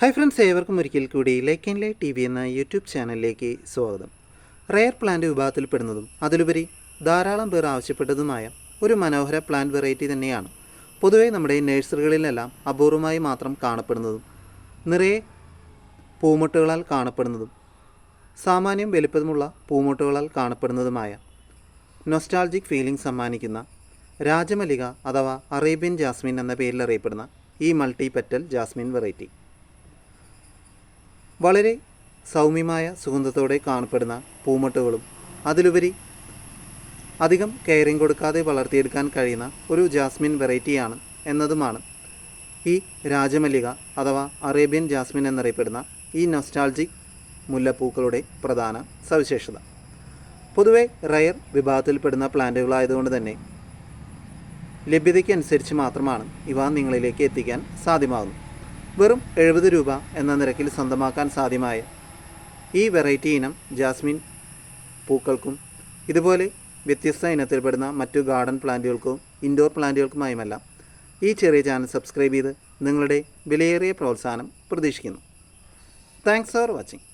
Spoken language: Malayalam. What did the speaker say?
ഹായ് ഫ്രണ്ട്സ് ഏവർക്കും ഒരിക്കൽ കൂടി ലൈക്ക് ആൻഡ് ലൈ ടി വി എന്ന യൂട്യൂബ് ചാനലിലേക്ക് സ്വാഗതം. റെയർ പ്ലാന്റ് വിഭാഗത്തിൽപ്പെടുന്നതും അതിലുപരി ധാരാളം പേർ ആവശ്യപ്പെട്ടതുമായ ഒരു മനോഹര പ്ലാന്റ് വെറൈറ്റി തന്നെയാണ്. പൊതുവെ നമ്മുടെ നഴ്സറികളിലെല്ലാം അപൂർവമായി മാത്രം കാണപ്പെടുന്നതും നിറയെ പൂമുട്ടുകളാൽ കാണപ്പെടുന്നതും സാമാന്യം വലിപ്പമുള്ള പൂമുട്ടുകളാൽ കാണപ്പെടുന്നതുമായ നൊസ്റ്റാൾജിക് ഫീലിംഗ് സമ്മാനിക്കുന്ന രാജമല്ലിക അഥവാ അറേബ്യൻ ജാസ്മിൻ എന്ന പേരിൽ അറിയപ്പെടുന്ന ഈ മൾട്ടി പെറ്റൽ ജാസ്മിൻ വെറൈറ്റി വളരെ സൗമ്യമായ സുഗന്ധത്തോടെ കാണപ്പെടുന്ന പൂമട്ടുകളും അതിലുപരി അധികം കെയറിങ് കൊടുക്കാതെ വളർത്തിയെടുക്കാൻ കഴിയുന്ന ഒരു ജാസ്മിൻ വെറൈറ്റിയാണ് എന്നതുമാണ്. ഈ രാജമല്ലിക അഥവാ അറേബ്യൻ ജാസ്മിൻ എന്നറിയപ്പെടുന്ന ഈ നൊസ്റ്റാൾജിക് മുല്ലപ്പൂക്കളുടെ പ്രധാന സവിശേഷത. പൊതുവെ റയർ വിഭാഗത്തിൽപ്പെടുന്ന പ്ലാന്റുകളായതുകൊണ്ട് തന്നെ ലഭ്യതയ്ക്കനുസരിച്ച് മാത്രമാണ് ഇവ നിങ്ങളിലേക്ക് എത്തിക്കാൻ സാധ്യമാകുന്നത്. വെറും എഴുപത് രൂപ എന്ന നിരക്കിൽ സ്വന്തമാക്കാൻ സാധ്യമായ ഈ വെറൈറ്റി ഇനം ജാസ്മിൻ പൂക്കൾക്കും ഇതുപോലെ വ്യത്യസ്ത ഇനത്തിൽപ്പെടുന്ന മറ്റു ഗാർഡൻ പ്ലാന്റുകൾക്കും ഇൻഡോർ പ്ലാന്റുകൾക്കുമായുമെല്ലാം ഈ ചെറിയ ചാനൽ സബ്സ്ക്രൈബ് ചെയ്ത് നിങ്ങളുടെ വിലയേറിയ പ്രോത്സാഹനം പ്രതീക്ഷിക്കുന്നു. Thanks for watching.